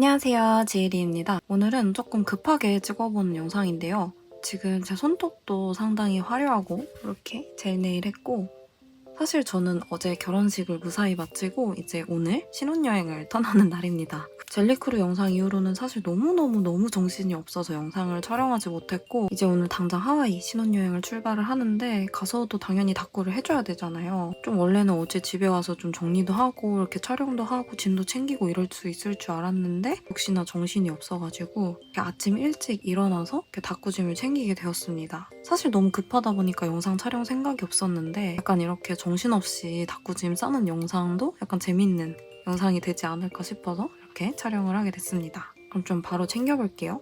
안녕하세요. 지일이입니다. 오늘은 조금 급하게 찍어본 영상인데요. 지금 제 손톱도 상당히 화려하고 이렇게 젤 네일 했고 사실 저는 어제 결혼식을 무사히 마치고 이제 오늘 신혼여행을 떠나는 날입니다. 젤리크루 영상 이후로는 사실 너무너무너무 정신이 없어서 영상을 촬영하지 못했고 이제 오늘 당장 하와이 신혼여행을 출발을 하는데 가서도 당연히 닭구를 해줘야 되잖아요. 좀 원래는 어제 집에 와서 좀 정리도 하고 이렇게 촬영도 하고 짐도 챙기고 이럴 수 있을 줄 알았는데 역시나 정신이 없어가지고 아침 일찍 일어나서 이렇게 닭구짐을 챙기게 되었습니다. 사실 너무 급하다 보니까 영상 촬영 생각이 없었는데 약간 이렇게 정 신없이 닭구짐 싸는 영상도 약간 재밌는 영상이 되지 않을까 싶어서 이렇게 촬영을 하게 됐습니다. 그럼 좀 바로 챙겨볼게요.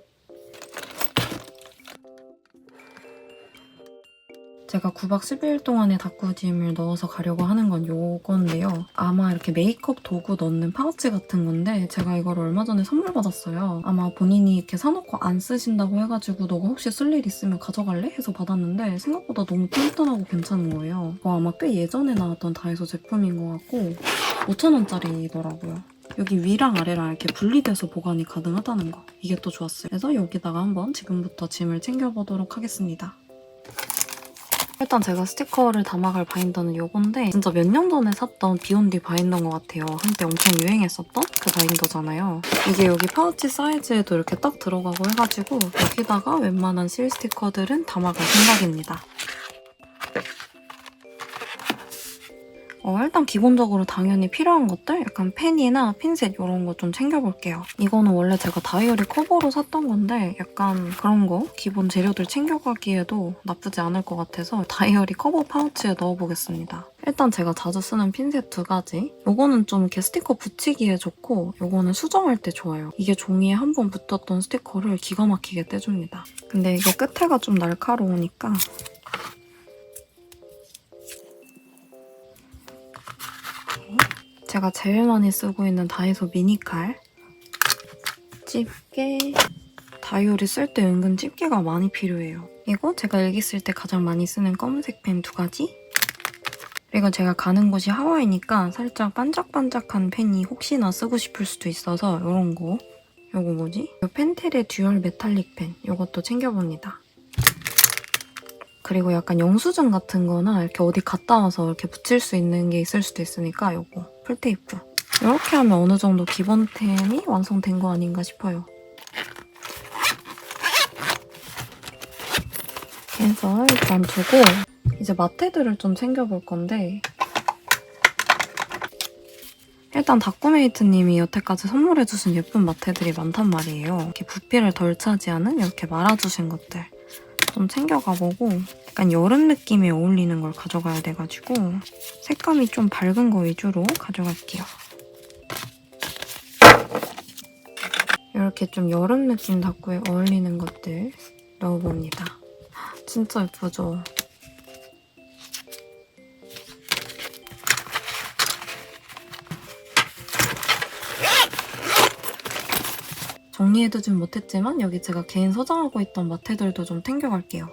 제가 9박 10일 동안의 닭구짐을 넣어서 가려고 하는 건 요건데요. 아마 이렇게 메이크업 도구 넣는 파우치 같은 건데 제가 이걸 얼마 전에 선물 받았어요. 아마 본인이 이렇게 사놓고 안 쓰신다고 해가지고 너가 혹시 쓸 일 있으면 가져갈래? 해서 받았는데 생각보다 너무 튼튼하고 괜찮은 거예요. 이거 아마 꽤 예전에 나왔던 다이소 제품인 것 같고 5,000원짜리더라고요. 여기 위랑 아래랑 이렇게 분리돼서 보관이 가능하다는 거. 이게 또 좋았어요. 그래서 여기다가 한번 지금부터 짐을 챙겨보도록 하겠습니다. 일단 제가 스티커를 담아갈 바인더는 요건데 진짜 몇 년 전에 샀던 비욘디 바인더인 것 같아요. 한때 엄청 유행했었던 그 바인더잖아요. 이게 여기 파우치 사이즈에도 이렇게 딱 들어가고 해가지고 여기다가 웬만한 실 스티커들은 담아갈 생각입니다. 어, 일단 기본적으로 당연히 필요한 것들 약간 펜이나 핀셋 이런 거 좀 챙겨볼게요. 이거는 원래 제가 다이어리 커버로 샀던 건데 약간 그런 거 기본 재료들 챙겨가기에도 나쁘지 않을 것 같아서 다이어리 커버 파우치에 넣어보겠습니다. 일단 제가 자주 쓰는 핀셋 두 가지. 요거는 좀 이렇게 스티커 붙이기에 좋고 요거는 수정할 때 좋아요. 이게 종이에 한 번 붙었던 스티커를 기가 막히게 떼줍니다. 근데 이거 끝에가 좀 날카로우니까 제가 제일 많이 쓰고 있는 다이소 미니칼. 집게. 다이어리 쓸 때 은근 집게가 많이 필요해요. 이거 제가 일기 쓸 때 가장 많이 쓰는 검은색 펜 두 가지. 그리고 제가 가는 곳이 하와이니까 살짝 반짝반짝한 펜이 혹시나 쓰고 싶을 수도 있어서 이런 거. 요거 뭐지? 요 펜텔의 듀얼 메탈릭 펜. 요것도 챙겨봅니다. 그리고 약간 영수증 같은 거나 이렇게 어디 갔다 와서 이렇게 붙일 수 있는 게 있을 수도 있으니까 요거 풀테이프. 이렇게 하면 어느 정도 기본템이 완성된 거 아닌가 싶어요. 그래서 일단 두고 이제 마테들을 좀 챙겨볼 건데 일단 다꾸메이트님이 여태까지 선물해주신 예쁜 마테들이 많단 말이에요. 이렇게 부피를 덜 차지하는 이렇게 말아주신 것들 좀 챙겨가보고 약간 여름 느낌에 어울리는 걸 가져가야 돼가지고 색감이 좀 밝은 거 위주로 가져갈게요. 이렇게 좀 여름 느낌 닭구에 어울리는 것들 넣어봅니다. 진짜 예쁘죠? 정리해두진 못했지만 여기 제가 개인 소장하고 있던 마테들도 좀 챙겨갈게요.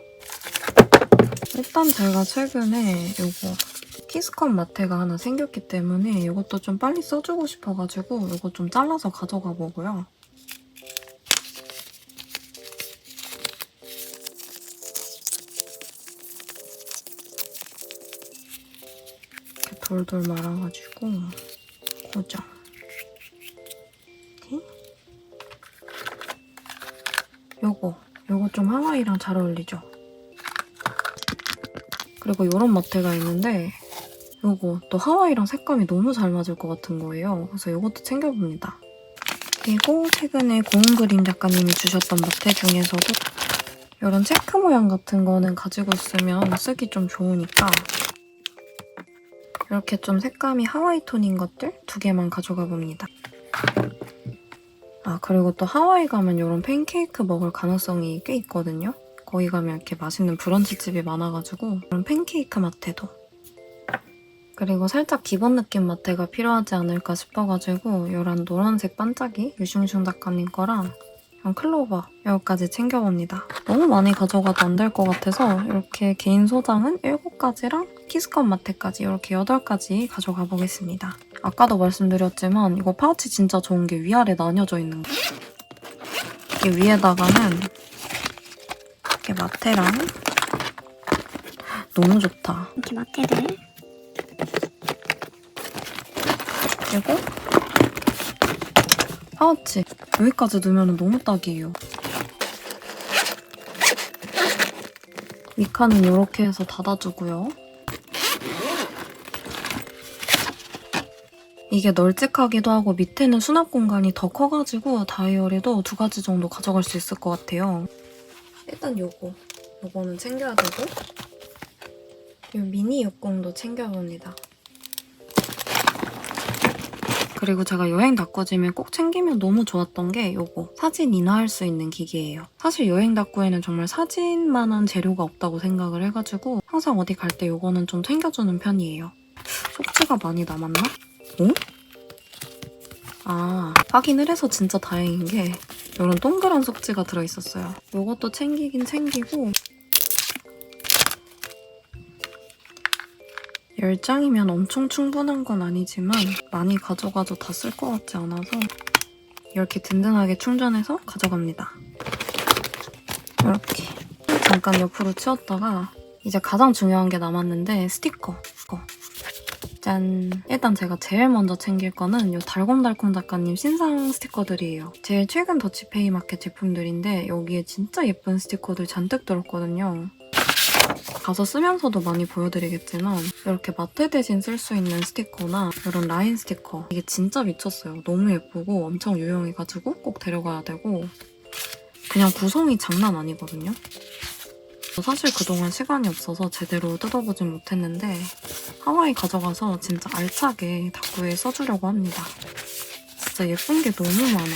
일단 제가 최근에 요거 키스컷 마테가 하나 생겼기 때문에 이것도 좀 빨리 써주고 싶어가지고 이거 좀 잘라서 가져가 보고요. 이렇게 돌돌 말아가지고 고정. 요거 요거 좀 하와이랑 잘 어울리죠? 그리고 이런 마테가 있는데 요거 또 하와이랑 색감이 너무 잘 맞을 것 같은 거예요. 그래서 이것도 챙겨봅니다. 그리고 최근에 고은 그림 작가님이 주셨던 마테 중에서도 이런 체크 모양 같은 거는 가지고 있으면 쓰기 좀 좋으니까 이렇게 좀 색감이 하와이 톤인 것들 두 개만 가져가 봅니다. 아 그리고 또 하와이 가면 이런 팬케이크 먹을 가능성이 꽤 있거든요. 거기 가면 이렇게 맛있는 브런치 집이 많아가지고 이런 팬케이크 마테도 그리고 살짝 기본 느낌 마테가 필요하지 않을까 싶어가지고 이런 노란색 반짝이 유슝슝 작가님 거랑 이런 클로버 여기까지 챙겨봅니다. 너무 많이 가져가도 안 될 것 같아서 이렇게 개인 소장은 7가지랑 키스컷 마테까지 이렇게 8가지 가져가 보겠습니다. 아까도 말씀드렸지만 이거 파우치 진짜 좋은 게 위아래 나뉘어져 있는 거. 이 위에다가는 이렇게 마테랑 너무 좋다. 이렇게 마테들 그리고 파우치 여기까지 넣으면 너무 딱이에요. 위칸은 이렇게 해서 닫아주고요. 이게 널찍하기도 하고 밑에는 수납 공간이 더 커가지고 다이어리도 두 가지 정도 가져갈 수 있을 것 같아요. 일단 요거, 요거는 챙겨야 되고 요 미니 육공도 챙겨봅니다. 그리고 제가 여행 닭구지면 꼭 챙기면 너무 좋았던 게 요거 사진 인화할 수 있는 기계예요. 사실 여행 닭구에는 정말 사진만한 재료가 없다고 생각을 해가지고 항상 어디 갈 때 요거는 좀 챙겨주는 편이에요. 속지가 많이 남았나? 어? 아 확인을 해서 진짜 다행인 게 이런 동그란 속지가 들어있었어요. 요것도 챙기긴 챙기고 10장이면 엄청 충분한 건 아니지만 많이 가져가도 다 쓸 것 같지 않아서 이렇게 든든하게 충전해서 가져갑니다. 이렇게 잠깐 옆으로 치웠다가 이제 가장 중요한 게 남았는데 스티커 이거 짠 일단 제가 제일 먼저 챙길 거는 이 달콤달콤 작가님 신상 스티커들이에요. 제일 최근 더치페이 마켓 제품들인데 여기에 진짜 예쁜 스티커들 잔뜩 들었거든요. 가서 쓰면서도 많이 보여드리겠지만 이렇게 마트 대신 쓸 수 있는 스티커나 이런 라인 스티커 이게 진짜 미쳤어요. 너무 예쁘고 엄청 유용해가지고 꼭 데려가야 되고 그냥 구성이 장난 아니거든요. 사실 그동안 시간이 없어서 제대로 뜯어보진 못했는데 하와이 가져가서 진짜 알차게 다꾸에 써주려고 합니다. 진짜 예쁜 게 너무 많아.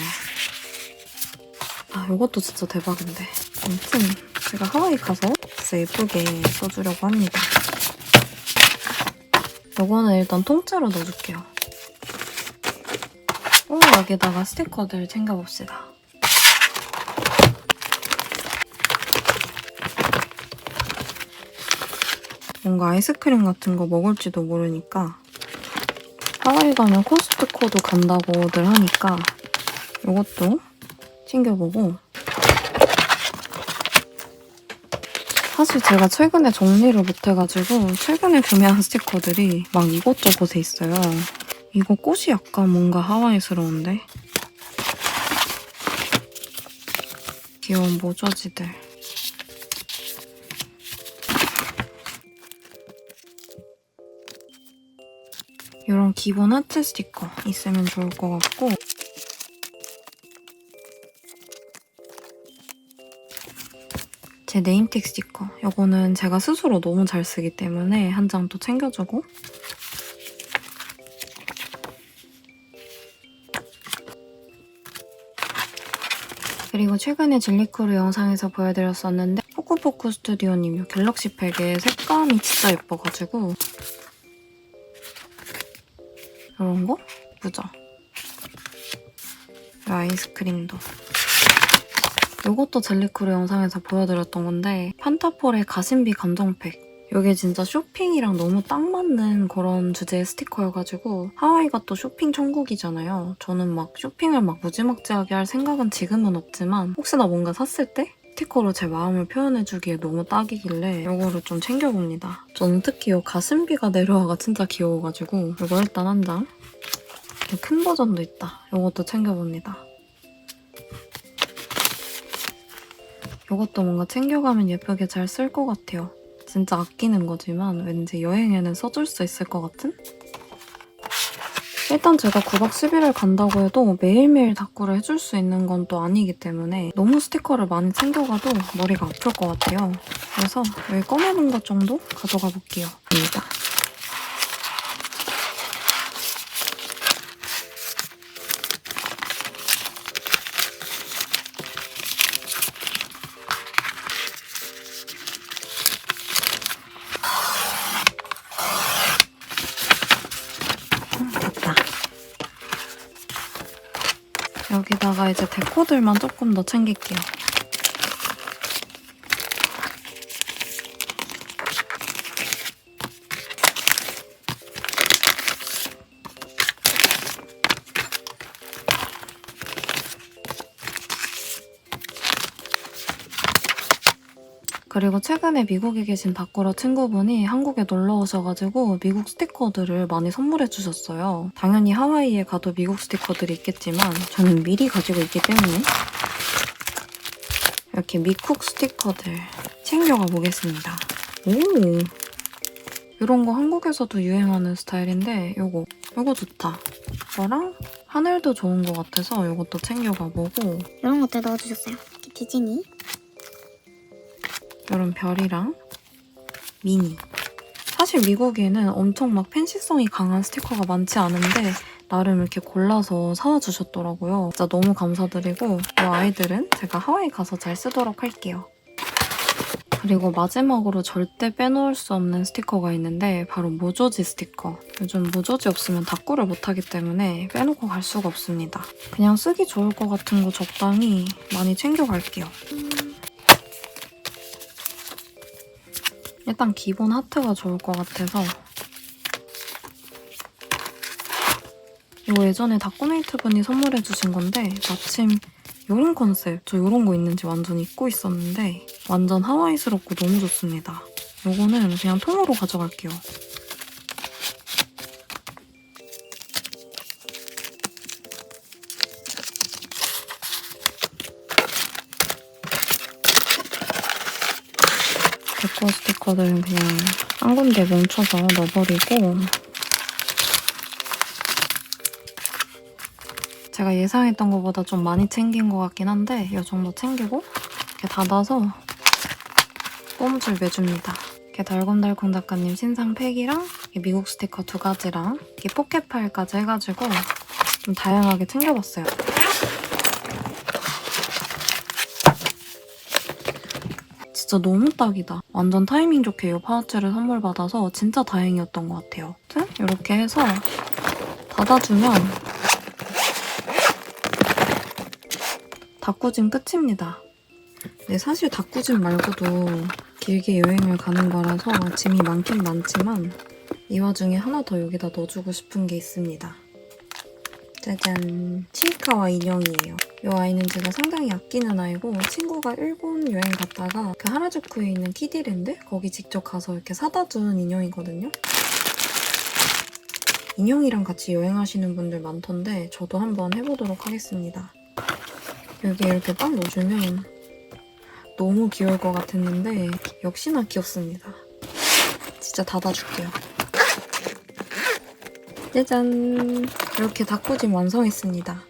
아, 이것도 진짜 대박인데. 아무튼 제가 하와이 가서 진짜 예쁘게 써주려고 합니다. 요거는 일단 통째로 넣어줄게요. 오, 여기다가 스티커들 챙겨봅시다. 뭔가 아이스크림 같은 거 먹을지도 모르니까 하와이 가면 코스트코도 간다고들 하니까 이것도 챙겨보고 사실 제가 최근에 정리를 못해가지고 최근에 구매한 스티커들이 막 이곳저곳에 있어요. 이거 꽃이 약간 뭔가 하와이스러운데? 귀여운 모저지들. 이런 기본 하트 스티커 있으면 좋을 것 같고. 제 네임택 스티커. 이거는 제가 스스로 너무 잘 쓰기 때문에 한 장 또 챙겨주고. 그리고 최근에 진리크루 영상에서 보여드렸었는데 포쿠포쿠 스튜디오님 이 갤럭시 팩의 색감이 진짜 예뻐가지고 이런 거? 이 아이스크림도 이것도 젤리크루 영상에서 보여드렸던 건데 판타폴의 가심비 감정팩 이게 진짜 쇼핑이랑 너무 딱 맞는 그런 주제의 스티커여가지고 하와이가 또 쇼핑 천국이잖아요. 저는 막 쇼핑을 막 무지막지하게 할 생각은 지금은 없지만 혹시나 뭔가 샀을 때 스티커로 제 마음을 표현해주기에 너무 딱이길래 이거를 좀 챙겨봅니다. 저는 특히 이 가슴비가 내려와가 진짜 귀여워가지고 이거 일단 한 장. 큰 버전도 있다. 이것도 챙겨봅니다. 이것도 뭔가 챙겨가면 예쁘게 잘 쓸 것 같아요. 진짜 아끼는 거지만 왠지 여행에는 써줄 수 있을 것 같은? 일단 제가 9박 10일을 간다고 해도 매일매일 다꾸를 해줄 수 있는 건 또 아니기 때문에 너무 스티커를 많이 챙겨가도 머리가 아플 것 같아요. 그래서 여기 꺼내는 것 정도 가져가 볼게요. 입니다. 이제 데코들만 조금 더 챙길게요. 그리고 최근에 미국에 계신 다꾸라 친구분이 한국에 놀러 오셔가지고 미국 스티커들을 많이 선물해 주셨어요. 당연히 하와이에 가도 미국 스티커들이 있겠지만 저는 미리 가지고 있기 때문에 이렇게 미쿡 스티커들 챙겨가 보겠습니다. 오! 이런 거 한국에서도 유행하는 스타일인데 요거 요거 좋다. 이거랑 하늘도 좋은 것 같아서 요것도 챙겨가 보고 이런 것들 넣어주셨어요. 디즈니. 이런 별이랑 미니. 사실 미국에는 엄청 막 팬시성이 강한 스티커가 많지 않은데 나름 이렇게 골라서 사와 주셨더라고요. 진짜 너무 감사드리고 이 아이들은 제가 하와이 가서 잘 쓰도록 할게요. 그리고 마지막으로 절대 빼놓을 수 없는 스티커가 있는데 바로 모조지 스티커. 요즘 모조지 없으면 다꾸를 못하기 때문에 빼놓고 갈 수가 없습니다. 그냥 쓰기 좋을 것 같은 거 적당히 많이 챙겨갈게요. 일단 기본 하트가 좋을 것 같아서 이거 예전에 다꾸메이트 분이 선물해 주신 건데 마침 요런 컨셉, 저 요런 거 있는지 완전 잊고 있었는데 완전 하와이스럽고 너무 좋습니다. 요거는 그냥 통으로 가져갈게요. 데코 스티커들은 그냥 한 군데 뭉쳐서 넣어버리고 제가 예상했던 것보다 좀 많이 챙긴 것 같긴 한데 이 정도 챙기고 이렇게 닫아서 꼼줄 매줍니다. 이렇게 달콤달콤 작가님 신상 팩이랑 미국 스티커 두 가지랑 이렇게 포켓 파일까지 해가지고 좀 다양하게 챙겨봤어요. 진짜 너무 딱이다. 완전 타이밍 좋게 이 파우치를 선물 받아서 진짜 다행이었던 것 같아요. 아무튼 이렇게 해서 닫아주면 다꾸짐 끝입니다. 네, 사실 다꾸짐 말고도 길게 여행을 가는 거라서 짐이 많긴 많지만 이 와중에 하나 더 여기다 넣어주고 싶은 게 있습니다. 짜잔 치이카와 인형이에요. 이 아이는 제가 상당히 아끼는 아이고 친구가 일본 여행 갔다가 그 하라주쿠에 있는 키디랜드 거기 직접 가서 이렇게 사다 준 인형이거든요. 인형이랑 같이 여행하시는 분들 많던데 저도 한번 해보도록 하겠습니다. 여기 이렇게 딱 넣어주면 너무 귀여울 것 같았는데 역시나 귀엽습니다. 진짜 닫아줄게요. 짜잔! 이렇게 닭꼬짐 완성했습니다.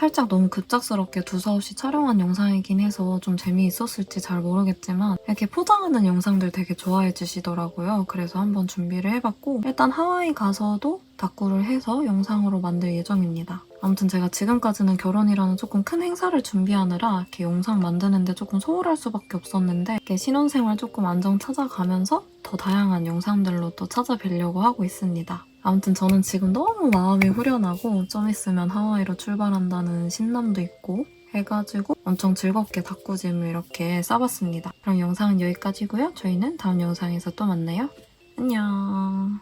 살짝 너무 급작스럽게 두서없이 촬영한 영상이긴 해서 좀 재미있었을지 잘 모르겠지만 이렇게 포장하는 영상들 되게 좋아해 주시더라고요. 그래서 한번 준비를 해봤고 일단 하와이 가서도 닭구를 해서 영상으로 만들 예정입니다. 아무튼 제가 지금까지는 결혼이라는 조금 큰 행사를 준비하느라 이렇게 영상 만드는데 조금 소홀할 수밖에 없었는데 이렇게 신혼생활 조금 안정 찾아가면서 더 다양한 영상들로 또 찾아뵈려고 하고 있습니다. 아무튼 저는 지금 너무 마음이 후련하고 좀 있으면 하와이로 출발한다는 신남도 있고 해가지고 엄청 즐겁게 닭구짐을 이렇게 싸봤습니다. 그럼 영상은 여기까지고요. 저희는 다음 영상에서 또 만나요. 안녕.